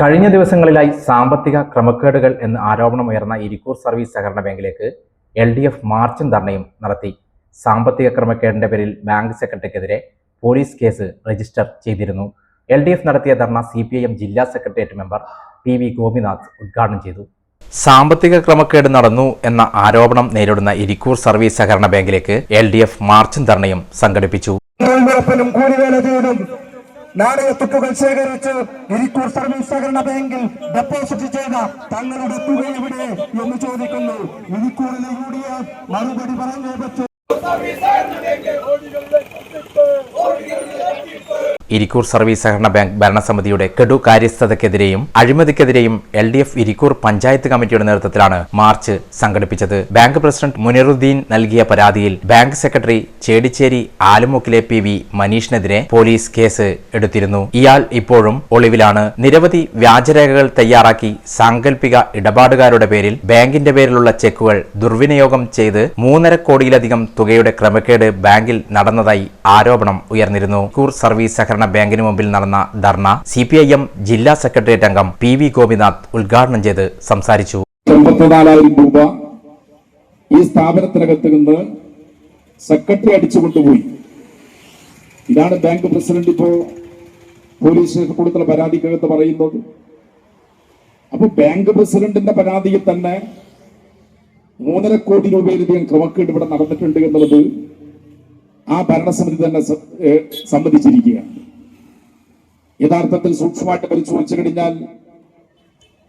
കഴിഞ്ഞ ദിവസങ്ങളിലായി സാമ്പത്തിക ക്രമക്കേടുകൾ എന്ന് ആരോപണമുയർന്ന ഇരിക്കൂർ സർവീസ് സഹകരണ ബാങ്കിലേക്ക് എൽ ഡി എഫ് മാർച്ചും ധർണയും നടത്തി. സാമ്പത്തിക ക്രമക്കേടിന്റെ പേരിൽ ബാങ്ക് സെക്രട്ടറിക്കെതിരെ പോലീസ് കേസ് രജിസ്റ്റർ ചെയ്തിരുന്നു. എൽ ഡി എഫ് നടത്തിയ dharna C P I M ജില്ലാ secretariat member P V Gopinath ഉദ്ഘാടനം ചെയ്തു. സാമ്പത്തിക ക്രമക്കേട് നടന്നു എന്ന ആരോപണം നേരിടുന്ന ഇരിക്കൂർ സർവീസ് സഹകരണ ബാങ്കിലേക്ക് എൽ ഡി എഫ് മാർച്ചും ധർണയും സംഘടിപ്പിച്ചു. നാണയത്തുട്ടുകൾ ശേഖരിച്ച് ഇരിക്കൂർ സർവീസ് സഹകരണ ബാങ്കിൽ ഡെപ്പോസിറ്റ് ചെയ്ത തങ്ങളുടെ തുക എവിടെ എന്ന് ചോദിക്കുന്നു. ഇരിക്കൂറിലെ യു ഡി എഫ് മറുപടി പറഞ്ഞു പറ്റൂ. ഇരിക്കൂർ സർവീസ് സഹകരണ ബാങ്ക് ഭരണസമിതിയുടെ കെടു കാര്യസ്ഥതയ്ക്കെതിരെയും അഴിമതിക്കെതിരെയും L D F Irikkur panchayat committee നേതൃത്വത്തിലാണ് മാർച്ച് സംഘടിപ്പിച്ചത്. ബാങ്ക് പ്രസിഡന്റ് മുനിറുദ്ദീൻ നൽകിയ പരാതിയിൽ ബാങ്ക് സെക്രട്ടറി ചേടിച്ചേരി ആലുമുക്കിലെ പി വി മനീഷിനെതിരെ പോലീസ് കേസ് എടുത്തിരുന്നു. ഇയാൾ ഇപ്പോഴും ഒളിവിലാണ്. നിരവധി വ്യാജരേഖകൾ തയ്യാറാക്കി സാങ്കല്പിക ഇടപാടുകാരുടെ പേരിൽ ബാങ്കിന്റെ പേരിലുള്ള ചെക്കുകൾ ദുർവിനിയോഗം ചെയ്ത് മൂന്നര കോടിയിലധികം തുകയുടെ ക്രമക്കേട് ബാങ്കിൽ നടന്നതായി ആരോപണം ഉയർന്നിരുന്നു. കൂർ സർവീസ് സഹകരണ ബാങ്കിന് മുമ്പിൽ നടന്ന dharna C P I M ജില്ലാ സെക്രട്ടേറിയറ്റ് അംഗം പി വി ഗോപിനാഥ് ഉദ്ഘാടനം ചെയ്ത് സംസാരിച്ചു. രൂപ ഈ സ്ഥാപനത്തിനകത്ത് നിന്ന് സെക്രട്ടറി അടിച്ചു കൊണ്ടുപോയി ഇതാണ് ബാങ്ക് പ്രസിഡന്റ് ഇപ്പോ പോലീസ് കൊടുത്തുള്ള പരാതിക്കകത്ത് പറയുന്നത്. അപ്പൊ ബാങ്ക് പ്രസിഡന്റിന്റെ പരാതിയിൽ തന്നെ മൂന്നര കോടി രൂപയിലധികം ക്രമക്കേട് ഇവിടെ നടന്നിട്ടുണ്ട് എന്നുള്ളത് ആ ഭരണസമിതി തന്നെ സംബന്ധിച്ചിരിക്കുകയാണ് യഥാർത്ഥത്തിൽ സൂക്ഷ്മമായിട്ട് പരിശോധിച്ചു കഴിഞ്ഞാൽ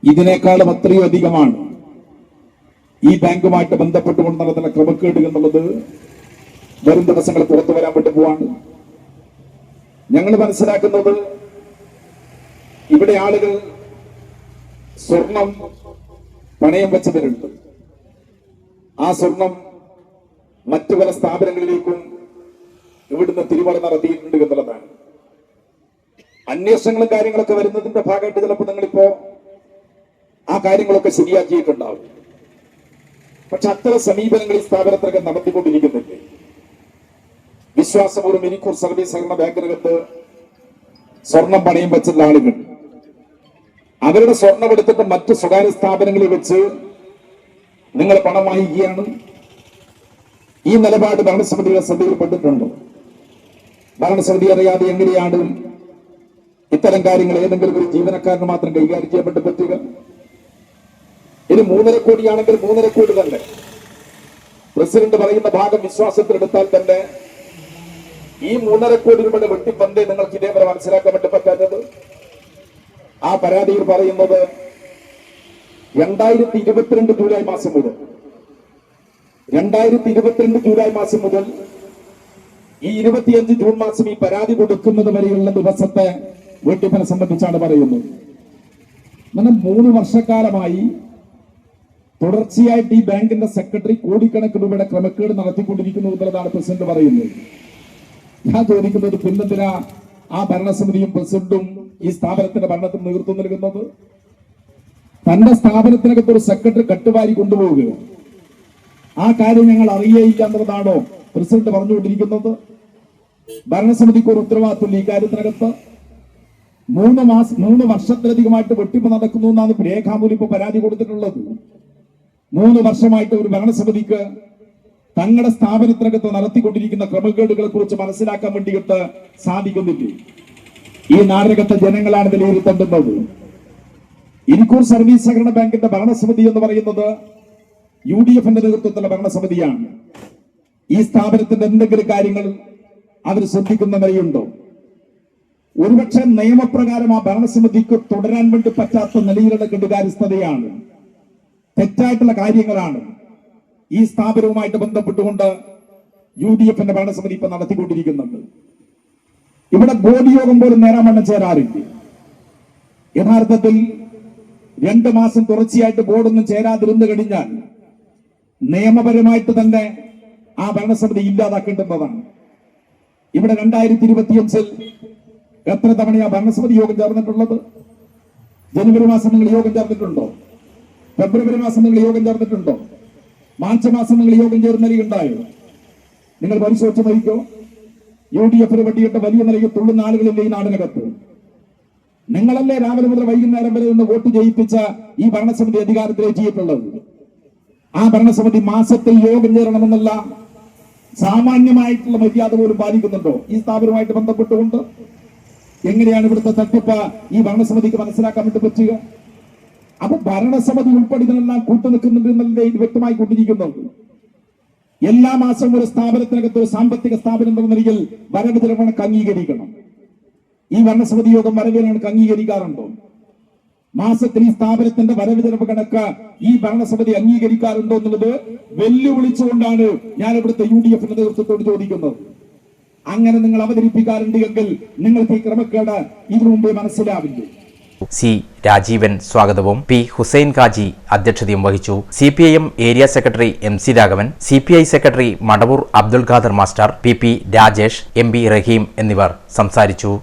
ഇതിനേക്കാളും അത്രയും അധികമാണ് ഈ ബാങ്കുമായിട്ട് ബന്ധപ്പെട്ടുകൊണ്ട് നടത്തുന്ന ക്രമക്കേട് എന്നുള്ളത് വരും ദിവസങ്ങൾ പുറത്തു വരാൻ വേണ്ടി പോവാണ്. ഞങ്ങൾ മനസ്സിലാക്കുന്നത് ഇവിടെ ആളുകൾ സ്വർണം പണയം വെച്ചവരുണ്ട്. ആ സ്വർണം മറ്റു പല സ്ഥാപനങ്ങളിലേക്കും ഇവിടുന്ന് തിരുമല നടത്തിയിട്ടുണ്ട് എന്നുള്ളതാണ്. അന്വേഷണങ്ങളും കാര്യങ്ങളൊക്കെ വരുന്നതിന്റെ ഭാഗമായിട്ട് ചിലപ്പോൾ നിങ്ങളിപ്പോ ആ കാര്യങ്ങളൊക്കെ ശരിയാക്കിയിട്ടുണ്ടാവും. പക്ഷെ അത്തരം സമീപനങ്ങൾ ഈ സ്ഥാപനത്തിനൊക്കെ നടത്തിക്കൊണ്ടിരിക്കുന്നില്ലേ? വിശ്വാസപൂർവം ഇരിക്കൂർ സർവീസ് സഹകരണ ബാങ്കിനകത്ത് സ്വർണം പണയം വെച്ചുള്ള ആളുകൾ. അവരുടെ സ്വർണം എടുത്തിട്ട് മറ്റു സ്വകാര്യ സ്ഥാപനങ്ങളിൽ വെച്ച് നിങ്ങൾ പണം വാങ്ങിക്കുകയാണ്. ഈ നിലപാട് ഭരണസമിതിയുടെ ശ്രദ്ധയിൽപ്പെട്ടിട്ടുണ്ടോ. ഭരണസമിതി അറിയാതെ എങ്ങനെയാണ് ഇത്തരം കാര്യങ്ങൾ ഏതെങ്കിലും ഒരു ജീവനക്കാരന് മാത്രം കൈകാര്യം ചെയ്യപ്പെട്ട് പറ്റുക? ഇനി മൂന്നര കോടിയാണെങ്കിൽ മൂന്നര കോടി തന്നെ. പ്രസിഡന്റ് പറയുന്ന ഭാഗം വിശ്വാസത്തിലെടുത്താൽ തന്നെ ഈ മൂന്നര കോടി രൂപയുടെ വെട്ടിപ്പന്തേ നിങ്ങൾക്ക് ഇതേവരെ മനസ്സിലാക്കാൻ വേണ്ടി പറ്റാത്തത്. ആ പരാതിയിൽ പറയുന്നത് രണ്ടായിരത്തി ഇരുപത്തിരണ്ട് ജൂലൈ മാസം മുതൽ രണ്ടായിരത്തി ഇരുപത്തിരണ്ട് ജൂലൈ മാസം മുതൽ ഈ ഇരുപത്തിയഞ്ച് ജൂൺ മാസം ഈ പരാതി കൊടുക്കുന്നത് വരെയുള്ള ദിവസത്തെ വെട്ടിപ്പിനെ സംബന്ധിച്ചാണ് പറയുന്നത്. അങ്ങനെ മൂന്ന് വർഷക്കാലമായി തുടർച്ചയായിട്ട് ഈ ബാങ്കിന്റെ സെക്രട്ടറി കോടിക്കണക്കിന് രൂപയുടെ ക്രമക്കേട് നടത്തിക്കൊണ്ടിരിക്കുന്നു എന്നുള്ളതാണ് പ്രസിഡന്റ് പറയുന്നത്. ഞാൻ ചോദിക്കുന്നത് പിന്നെന്തിനാ ആ ഭരണസമിതിയും പ്രസിഡന്റും ഈ സ്ഥാപനത്തിന്റെ ഭരണത്തിന് നേതൃത്വം നൽകുന്നത്? തന്റെ സ്ഥാപനത്തിനകത്ത് ഒരു സെക്രട്ടറി കട്ടുവാരി കൊണ്ടുപോവുകയോ? ആ കാര്യം ഞങ്ങൾ അറിയേയില്ല എന്നുള്ളതാണോ പ്രസിഡന്റ് പറഞ്ഞുകൊണ്ടിരിക്കുന്നത്? ഭരണസമിതിക്ക് ഒരു ഉത്തരവാദിത്വം ഈ കാര്യത്തിനകത്ത്. മൂന്ന് മാസം മൂന്ന് വർഷത്തിലധികമായിട്ട് വെട്ടിപ്പ് നടക്കുന്നു എന്നാണ് രേഖാമൂലി ഇപ്പോൾ ഇപ്പൊ പരാതി കൊടുത്തിട്ടുള്ളത്. മൂന്ന് വർഷമായിട്ട് ഒരു ഭരണസമിതിക്ക് തങ്ങളുടെ സ്ഥാപനത്തിനകത്ത് നടത്തിക്കൊണ്ടിരിക്കുന്ന ക്രമക്കേടുകളെ കുറിച്ച് മനസ്സിലാക്കാൻ വേണ്ടിയിട്ട് സാധിക്കുന്നില്ല. ഈ നാടകത്തെ ജനങ്ങളാണ് വിലയിരുത്തേണ്ടുന്നത്. ഇൻകൂർ സർവീസ് സഹകരണ ബാങ്കിന്റെ ഭരണസമിതി എന്ന് പറയുന്നത് യു ഡി എഫിന്റെ നേതൃത്വത്തിലുള്ള ഭരണസമിതിയാണ്. ഈ സ്ഥാപനത്തിന്റെ എന്തെങ്കിലും കാര്യങ്ങൾ അവർ ശ്രദ്ധിക്കുന്ന നിലയുണ്ടോ ഒരുപക്ഷെ നിയമപ്രകാരം ആ ഭരണസമിതിക്ക് തുടരാൻ വേണ്ടി പറ്റാത്ത നിലയിലുള്ള കെടുകാര്യസ്ഥതയാണ് തെറ്റായിട്ടുള്ള കാര്യങ്ങളാണ് ഈ സ്ഥാപനവുമായിട്ട് ബന്ധപ്പെട്ടുകൊണ്ട് യു ഡി എഫിന്റെ ഭരണസമിതി ഇപ്പൊ നടത്തിക്കൊണ്ടിരിക്കുന്നുണ്ട് ഇവിടെ ബോർഡ് യോഗം പോലും നേരാൻ വണ്ണം ചേരാറില്ല യഥാർത്ഥത്തിൽ രണ്ട് മാസം തുടർച്ചയായിട്ട് ബോർഡൊന്നും ചേരാതിരുന്നു കഴിഞ്ഞാൽ നിയമപരമായിട്ട് തന്നെ ആ ഭരണസമിതി ഇല്ലാതാക്കേണ്ടുന്നതാണ്. ഇവിടെ രണ്ടായിരത്തി ഇരുപത്തിയഞ്ചിൽ എത്ര തവണയാ ഭരണസമിതി യോഗം ചേർന്നിട്ടുള്ളത്? ജനുവരി മാസം നിങ്ങൾ യോഗം ചേർന്നിട്ടുണ്ടോ? ഫെബ്രുവരി മാസം നിങ്ങൾ യോഗം ചേർന്നിട്ടുണ്ടോ? മാർച്ച് മാസം നിങ്ങൾ യോഗം ചേർന്ന ഉണ്ടായോ? നിങ്ങൾ പരിശോധിച്ച് നോക്കിക്കോ. യു ഡി എഫിന് വേണ്ടിയിട്ട് വലിയ നിലയിൽ തുള്ളുന്ന ആളുകളില്ലേ ഈ നാടിനകത്ത്? നിങ്ങളല്ലേ രാവിലെ മുതൽ വൈകുന്നേരം വരെ നിന്ന് വോട്ട് ചെയ്യിപ്പിച്ച ഈ ഭരണസമിതി അധികാരത്തിലേറ്റിയിട്ടുള്ളത് ആ ഭരണസമിതി മാസത്തിൽ യോഗം ചേരണമെന്നുള്ള സാമാന്യമായിട്ടുള്ള മര്യാദ പോലും പാലിക്കുന്നുണ്ടോ? ഈ സ്ഥാപനവുമായിട്ട് ബന്ധപ്പെട്ടുകൊണ്ട് എങ്ങനെയാണ് ഇവിടുത്തെ തട്ടിപ്പ്? ഈ ഭരണസമിതിക്ക് മനസ്സിലാക്കാൻ വേണ്ടി പറ്റുക അപ്പൊ ഭരണസമിതി ഉൾപ്പെടെ ഇതിനെല്ലാം കൂട്ടുനിൽക്കുന്നുണ്ട് ഇത് വ്യക്തമായി കൊണ്ടിരിക്കുന്നുണ്ട് എല്ലാ മാസവും ഒരു സ്ഥാപനത്തിനകത്ത് ഒരു സാമ്പത്തിക സ്ഥാപനം എന്ന നിലയിൽ വരവ് അംഗീകരിക്കണം. ഈ ഭരണസമിതി യോഗം വരവ് കണക്ക് അംഗീകരിക്കാറുണ്ടോ? മാസത്തിൽ ഈ സ്ഥാപനത്തിന്റെ വരവ് കണക്ക് ഈ ഭരണസമിതി അംഗീകരിക്കാറുണ്ടോ എന്നുള്ളത് വെല്ലുവിളിച്ചുകൊണ്ടാണ് ഞാൻ ഇവിടുത്തെ യു ഡി എഫിന്റെ നേതൃത്വത്തോട് ചോദിക്കുന്നത്. അങ്ങനെ നിങ്ങൾ അവതരിപ്പിക്കാറുണ്ട് എങ്കിൽ നിങ്ങൾക്ക് ഈ ക്രമക്കേട് ഇതിനു മുമ്പേ മനസ്സിലാവില്ല? സി രാജീവൻ സ്വാഗതവും. പി ഹുസൈൻ കാജി അധ്യക്ഷതയും വഹിച്ചു. C P I M area secretary M C Raghavan C P I secretary Madavoor Abdul Khader master P P Rajesh M B Raheem എന്നിവർ സംസാരിച്ചു.